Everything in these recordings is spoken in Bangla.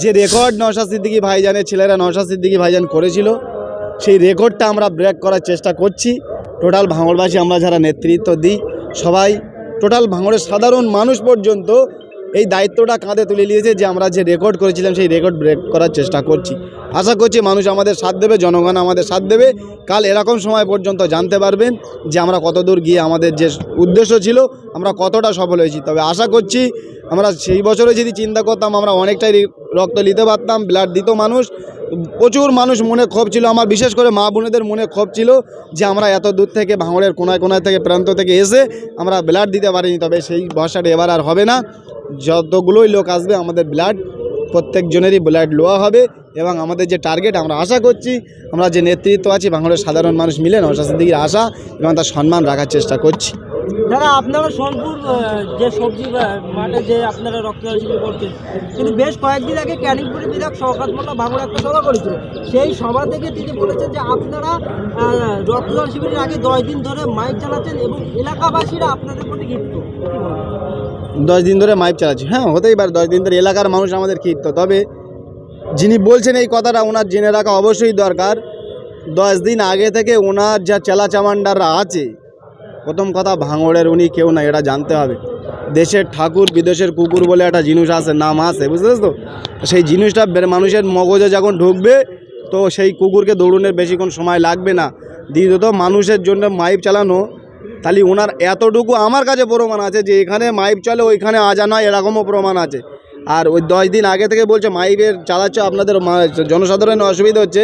যে রেকর্ড নশা সিদ্দিকি ভাইজানের ছেলেরা নশা সিদ্দিকি ভাইজান করেছিল, সেই রেকর্ডটা আমরা ব্রেক করার চেষ্টা করছি। টোটাল ভাঙড়বাসী আমরা যারা নেতৃত্ব দিই, সবাই টোটাল ভাঙড়ের সাধারণ মানুষ পর্যন্ত এই দায়িত্বটা কাঁধে তুলে নিয়েছে যে আমরা যে রেকর্ড করেছিলাম সেই রেকর্ড ব্রেক করার চেষ্টা করছি। আশা করছি মানুষ আমাদের সাথ দেবে, জনগণ আমাদের সাথ দেবে। কাল এরকম সময় পর্যন্ত জানতে পারবেন যে আমরা কত দূর গিয়ে আমাদের যে উদ্দেশ্য ছিল, আমরা কতটা সফল হয়েছি। তবে আশা করছি আমরা সেই বছরে যদি চিন্তা করতাম, আমরা অনেকটাই রক্ত নিতে পারতাম ব্লাড দিত মানুষ। প্রচুর মানুষ মনে ক্ষোভ ছিল। আমার বিশেষ করে মা বোনেদের মনে ক্ষোভ ছিল যে আমরা এত দূর থেকে ভাঙড়ের কোনায় কোনায় থেকে প্রান্ত থেকে এসে আমরা ব্লাড দিতে পারিনি। তবে সেই ভরসাটা এবার আর হবে না। যতগুলোই লোক আসবে, আমাদের ব্লাড প্রত্যেকজনেরই ব্লাড লোয়া হবে। এবং আমাদের যে টার্গেট আমরা আশা করছি আমরা যে নেতৃত্ব আছি বাংলার সাধারণ মানুষ মিলে নশা সিদ্দিকির আশা এবং তার সম্মান রাখার চেষ্টা করছি। দাদা আপনারা সোনপুর যে সবজি মাঠে যে আপনারা রক্তদান শিবির করছেন কিন্তু বেশ কয়েকদিন আগে ক্যানিংপুরি বিধায়ক শওকাত মোল্লা ভাঙড় একটা সভা করেছিল। সেই সভা থেকে তিনি বলেছেন যে আপনারা রক্তদান শিবিরের আগে দশ দিন ধরে মাইক চালাচ্ছেন এবং এলাকাবাসীরা আপনাদের প্রতি ক্ষিপ্ত। দশ দিন ধরে মাইপ চালাচ্ছি। হ্যাঁ হতেই পারে দশ দিন ধরে এলাকার মানুষ আমাদের ক্ষিপ্ত। তবে যিনি বলছেন এই কথাটা ওনার জেনে রাখা অবশ্যই দরকার। দশ দিন আগে থেকে ওনার যা চেলা চামান্ডাররা আছে, প্রথম কথা ভাঙড়ের উনি কেউ না, এটা জানতে হবে। দেশের ঠাকুর, বিদেশের কুকুর বলে একটা জিনিস আছে, নাম আছে, বুঝতে তো সেই জিনিসটা মানুষের মগজে যখন ঢুকবে, তো সেই কুকুরকে দৌড়নের বেশিক্ষণ সময় লাগবে না। দ্বিতীয়ত, মানুষের জন্য মাইপ চালানো, তাহলে ওনার এতটুকু আমার কাছে প্রমাণ আছে যে এখানে মাইপ চলে, ওইখানে আজান এরকমও প্রমাণ আছে। আর ওই দশ দিন আগে থেকে বলছে মাইবের চালাচ্ছ আপনাদের জনসাধারণের অসুবিধা হচ্ছে।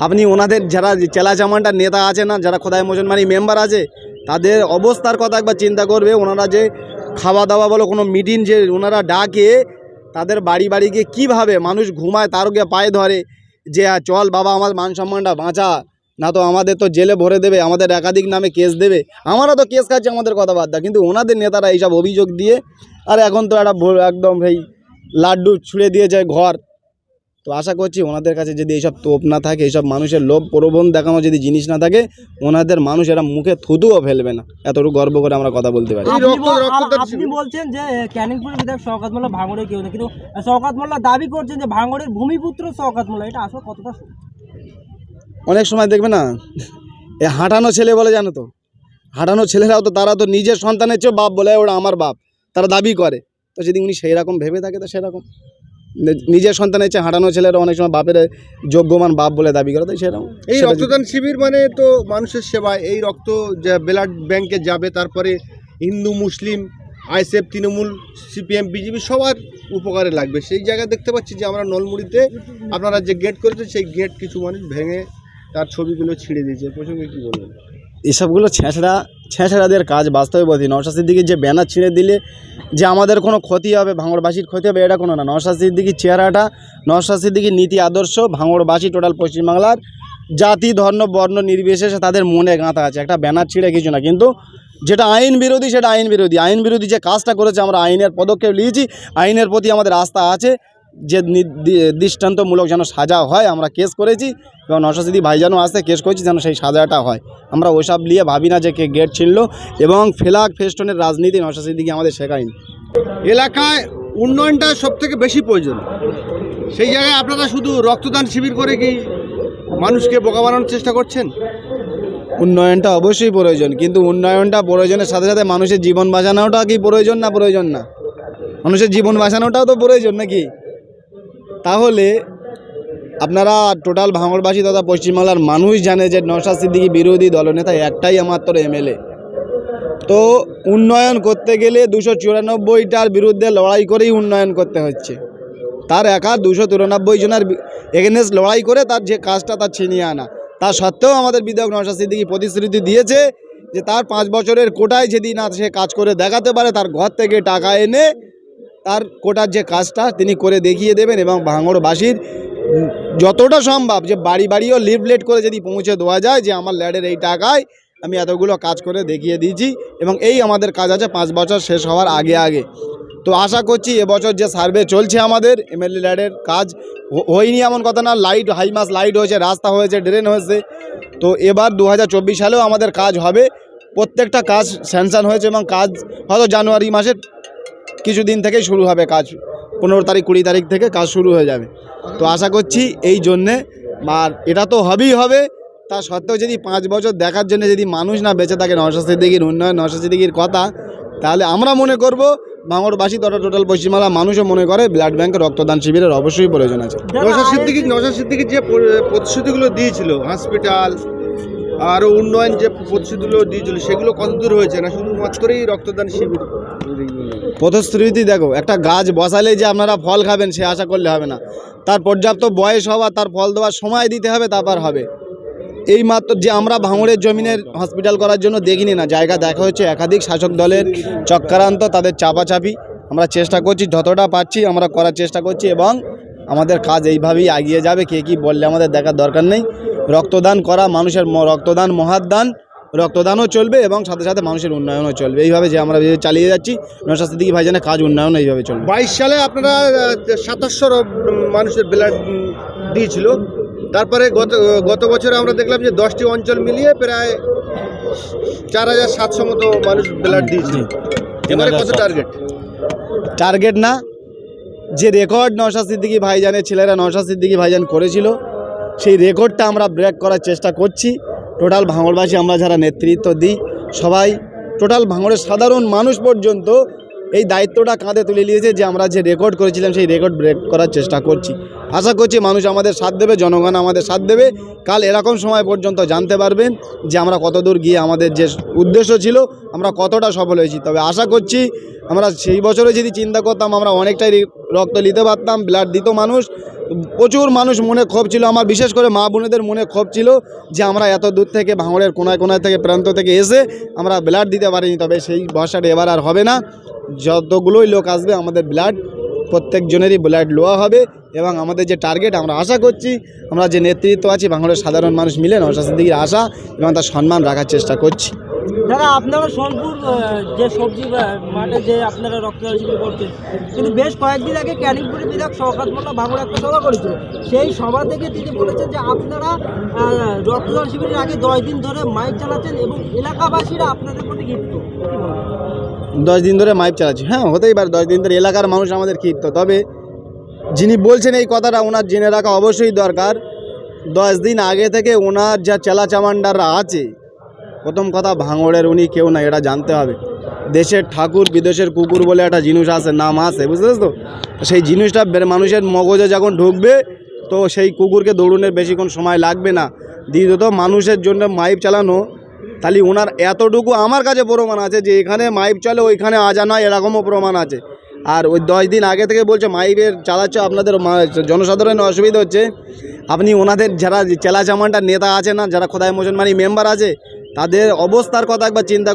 আপনি ওনাদের যারা চেলা চামানটার নেতা আছে না যারা খোদাই মুসলমানি মেম্বার আছে তাদের অবস্থার কথা একবার চিন্তা করবে। ওনারা যে খাওয়া দাওয়া বলো কোনো মিটিং যে ওনারা ডাকে তাদের বাড়ি বাড়ি গিয়ে কীভাবে মানুষ ঘুমায় তার গিয়ে পায়ে ধরে যে "আ, চল বাবা আমার মান সম্মানটা বাঁচা। না তো আমাদের তো জেলে ভরে দেবে আমাদের একাধিক নামে কেস দেবে। আমরা তো কেস খাচ্ছি আমাদের কথাবার্তা কিন্তু ওনাদের নেতারা এইসব অভিযোগ দিয়ে আর এখন তো একটা একদম এই লাড্ডু ছুঁড়ে দিয়ে যায় ঘর। তো আশা করছি ওনাদের কাছে যদি এইসব তোপ না থাকে এইসব মানুষের লোভ প্রলোভন দেখানো যদি জিনিস না থাকে ওনাদের মানুষ এরা মুখে থুতুও ফেলবে না। এতটুকু গর্ব করে আমরা কথা বলতে পারি। আপনি বলছেন যে ক্যানিংপুরি বিধায়ক শওকাত মোল্লা ভাঙড়ে কেউ না কিন্তু শওকাত মোল্লা দাবি করছেন যে ভাঙড়ের ভূমিপুত্র শওকাত মোল্লা এটা আসলে কতটা অনেক সময় দেখবে না এ হাঁটানো ছেলে বলে জানো তো? হাঁটানো ছেলেরাও তো তারা তো নিজের সন্তানের চেয়েও বাপ বলে ওরা আমার বাপ। তারা দাবি করে। তো যদি উনি সেই রকম ভেবে থাকে তো সেরকম। নিজের সন্তানের চেয়ে হাঁটানো ছেলেরা অনেক সময় বাপের যোগ্যমান বাপ বলে দাবি করে তো সেরকম। এই রক্তদান শিবির মানে তো মানুষের সেবা এই রক্ত যে ব্লাড ব্যাংকে যাবে তারপরে Hindu Muslim ISF Trinamool CPM BJP সবার উপকারে লাগবে। সেই জায়গায় দেখতে পাচ্ছি যে আমরা নলমুড়িতে আপনারা যে গেট করেছেন সেই গেট কিছু মানুষ ভেঙে তার ছবিগুলো ছিঁড়ে দিয়েছে। প্রসঙ্গে কী বলবেন? এসবগুলো ছেঁচড়া ছেঁচড়াদের কাজ বাস্তবে বলছি নওশাদ সিদ্দিকির যে ব্যানার ছিঁড়ে দিলে যে আমাদের কোনো ক্ষতি হবে, ভাঙড়বাসীর ক্ষতি হবে, এটা কোনো না। নওশাদ সিদ্দিকির চেহারাটা, নওশাদ সিদ্দিকির নীতি আদর্শ, ভাঙড়বাসী টোটাল পশ্চিমবাংলার জাতি, ধর্ম, বর্ণ, নির্বিশেষে তাদের মনে গাঁথা আছে। একটা ব্যানার ছিঁড়ে কিছু না, কিন্তু যেটা আইন বিরোধী, সেটা আইন বিরোধী। আইন বিরোধী যে কাজটা করেছে, আমরা আইনের পদক্ষেপ নিয়েছি। আইনের প্রতি আমাদের আস্থা আছে। যে নি- দৃষ্টান্তমূলক যেন সাজা হয় আমরা কেস করেছি। এবং নশাসিদি ভাইজানও আসতে কেস করেছি যেন সেই সাজাটা হয়। আমরা ওসব নিয়ে ভাবি না যে কে গেট ছিনল এবং ফেলাক ফেস্টনের রাজনীতি নশাসিদিকে আমাদের শেখায়নি। এলাকায় উন্নয়নটা সব থেকে বেশি প্রয়োজন। সেই জায়গায় আপনারা শুধু রক্তদান শিবির করে কি মানুষকে বোকা বানানোর চেষ্টা করছেন? উন্নয়নটা অবশ্যই প্রয়োজন কিন্তু উন্নয়নটা প্রয়োজনের সাথে সাথে মানুষের জীবন বাঁচানোটা কি প্রয়োজন না প্রয়োজন না? মানুষের জীবন বাঁচানোটাও তো প্রয়োজন নাকি? তাহলে আপনারা টোটাল ভাঙড়বাসী তথা পশ্চিমবাংলার মানুষ জানে যে নশা সিদ্দিকি বিরোধী দলনেতা একটাই মাত্র এমএলএ। তো উন্নয়ন করতে গেলে দুশো চুরানব্বইটার বিরুদ্ধে লড়াই করেই উন্নয়ন করতে হচ্ছে। তার একা দুশো চুরানব্বই জনের এগেনেস্ট লড়াই করে তার যে কাজটা তার ছিনিয়ে আনা। তা সত্ত্বেও আমাদের বিধায়ক নওশাদ সিদ্দিকি প্রতিশ্রুতি দিয়েছে যে তার পাঁচ বছরের কোটায় যদি না সে কাজ করে দেখাতে পারে, তার ঘর থেকে টাকা এনে তার কোটার যে কাজটা তিনি করে দেখিয়ে দেবেন এবং ভাঙড়বাসীর যতটা সম্ভব যে বাড়ি বাড়িও লিফলেট করে যদি পৌঁছে দেওয়া যায় যে আমার ল্যাডের এই টাকায় আমি এতগুলো কাজ করে দেখিয়ে দিয়েছি এবং এই আমাদের কাজ আছে, পাঁচ বছর শেষ হওয়ার আগে আগে। তো আশা করছি এবছর যে সার্ভে চলছে আমাদের, এমএলএ ল্যাডের কাজ হয়নি এমন কথা না, লাইট, হাই মাস লাইট হয়েছে, রাস্তা হয়েছে, ড্রেন হয়েছে। তো এবার দু হাজার চব্বিশ সালেও আমাদের কাজ হবে। প্রত্যেকটা কাজ স্যাংশন হয়েছে এবং কাজ হয়তো জানুয়ারি মাসের কিছুদিন থেকেই শুরু হবে কাজ। পনেরো তারিখ কুড়ি তারিখ থেকে কাজ শুরু হয়ে যাবে। তো আশা করছি এই জন্যে আর এটা তো হবেই হবে। তা সত্ত্বেও যদি পাঁচ বছর দেখার জন্য যদি মানুষ না বেঁচে থাকে নশা সিদ্দিকির উন্নয়ন নশা সিদ্দিকির কথা তাহলে আমরা মনে করব ভাঙড়বাসী তথা টোটাল পশ্চিমবাংলা মানুষও মনে করে ব্লাড ব্যাংকের রক্তদান শিবিরের অবশ্যই প্রয়োজন আছে। নশা ISF সিদ্দিকি নশা সিদ্দিকির যে প্রতিশ্রুতিগুলো দিয়েছিল হসপিটাল আরও উন্নয়ন যে প্রতিশ্রুতিগুলো দিয়েছিল সেগুলো কত দূর হয়েছে? না শুধুমাত্রই রক্তদান শিবির? প্রতিশ্রুতি দেখো, একটা গাছ বসালে যে আপনারা ফল খাবেন সে আশা করলে হবে না। তার পর্যাপ্ত বয়স হওয়া, তার ফল দেওয়ার সময় দিতে হবে তারপর হবে। এই মাত্র যে আমরা ভাঙড়ের জমিনের হসপিটাল করার জন্য দেখিনি না, জায়গা দেখা হচ্ছে, একাধিক শাসক দলের চক্রান্ত, তাদের চাপাচাপি। আমরা চেষ্টা করছি, যতটা পাচ্ছি আমরা করার চেষ্টা করছি এবং আমাদের কাজ এইভাবেই এগিয়ে যাবে, কে কী বললে আমাদের দেখার দরকার নেই। রক্তদান করা, মানুষের রক্তদান, মহাদান রক্তদানও চলবে এবং সাথে সাথে মানুষের উন্নয়নও চলবে। এইভাবে যে আমরা চালিয়ে যাচ্ছি নশাস্তি দিকে ভাইজানের কাজ উন্নয়ন এইভাবে চলবে। বাইশ সালে আপনারা সাতাশশো মানুষের ব্লাড দিয়েছিল। তারপরে গত গত বছরে আমরা দেখলাম যে দশটি অঞ্চল মিলিয়ে প্রায় চার হাজার সাতশো মতো মানুষ ব্লাড দিয়েছিল এবারে কত টার্গেট টার্গেট না যে রেকর্ড নওশাদ সিদ্দিকি ভাইজানের ছেলেরা নওশাদ সিদ্দিকি ভাইজান করেছিল সেই রেকর্ডটা আমরা ব্রেক করার চেষ্টা করছি। টোটাল ভাঙড়বাসী আমরা যারা নেতৃত্ব দিই, সবাই টোটাল ভাঙড়ের সাধারণ মানুষ পর্যন্ত এই দায়িত্বটা কাঁধে তুলে নিয়েছে যে আমরা যে রেকর্ড করেছিলাম সেই রেকর্ড ব্রেক করার চেষ্টা করছি। আশা করছি মানুষ আমাদের সাথ দেবে, জনগণ আমাদের সাথ দেবে। কাল এরকম সময় পর্যন্ত জানতে পারবেন যে আমরা কতদূর গিয়ে আমাদের যে উদ্দেশ্য ছিল, আমরা কতটা সফল হয়েছি। তবে আশা করছি আমরা সেই বছরে যদি চিন্তা করতাম, আমরা অনেকটাই রক্ত নিতে পারতাম ব্লাড দিত মানুষ। প্রচুর মানুষ মনে ক্ষোভ ছিল। আমার বিশেষ করে মা বোনেদের মনে ক্ষোভ ছিল যে আমরা এত দূর থেকে ভাঙড়ের কোনায় কোনায় থেকে প্রান্ত থেকে এসে আমরা ব্লাড দিতে পারিনি। তবে সেই ভরসাটা এবার আর হবে না। যতগুলোই লোক আসবে, আমাদের ব্লাড প্রত্যেকজনেরই ব্লাড লোয়া হবে। এবং আমাদের যে টার্গেট আমরা আশা করছি আমরা যে নেতৃত্ব আছি বাংলার সাধারণ মানুষ মিলে নশাস্তির দিকে আশা এবং তার সম্মান রাখার চেষ্টা করছি। দাদা আপনারা সোনপুর যে সবজি মাঠে যে আপনারা রক্তদান শিবির করছেন কিন্তু বেশ কয়েকদিন আগে ক্যানিংপুরি বিধায়ক শওকাত মোল্লা ভাঙড় একটা সভা করেছিল। সেই সভা থেকে তিনি বলেছেন যে আপনারা রক্তদান শিবিরের আগে দশ দিন ধরে মাইক চালাচ্ছেন এবং এলাকাবাসীরা আপনাদের প্রতি বলবেন? দশ দিন ধরে মাইপ চালাচ্ছি। হ্যাঁ হতেই পারে দশ দিন ধরে এলাকার মানুষ আমাদের ক্ষিপ্ত। তবে যিনি বলছেন এই কথাটা ওনার জেনে রাখা অবশ্যই দরকার। দশ দিন আগে থেকে ওনার যা চেলা চামান্ডাররা আছে, প্রথম কথা ভাঙড়ের উনি কেউ না, এটা জানতে হবে। দেশের ঠাকুর, বিদেশের কুকুর বলে একটা জিনিস আছে, নাম আছে, বুঝতে তো সেই জিনিসটা মানুষের মগজে যখন ঢুকবে, তো সেই কুকুরকে দৌড়নের বেশিক্ষণ সময় লাগবে না। দ্বিতীয়ত, মানুষের জন্য মাইপ চালানো, তাহলে ওনার এতটুকু আমার কাছে প্রমাণ আছে যে এখানে মাইপ চলে ওইখানে আজান এরকমও প্রমাণ আছে। আর ওই দশ দিন আগে থেকে বলছে, মাইবের চালাচ্ছ, আপনাদের জনসাধারণের অসুবিধা হচ্ছে। আপনি ওনাদের যারা চেলা চামানটার নেতা আছে না, যারা খোদাই মোসনমানি মেম্বার আছে, তাদের অবস্থার কথা একবার চিন্তা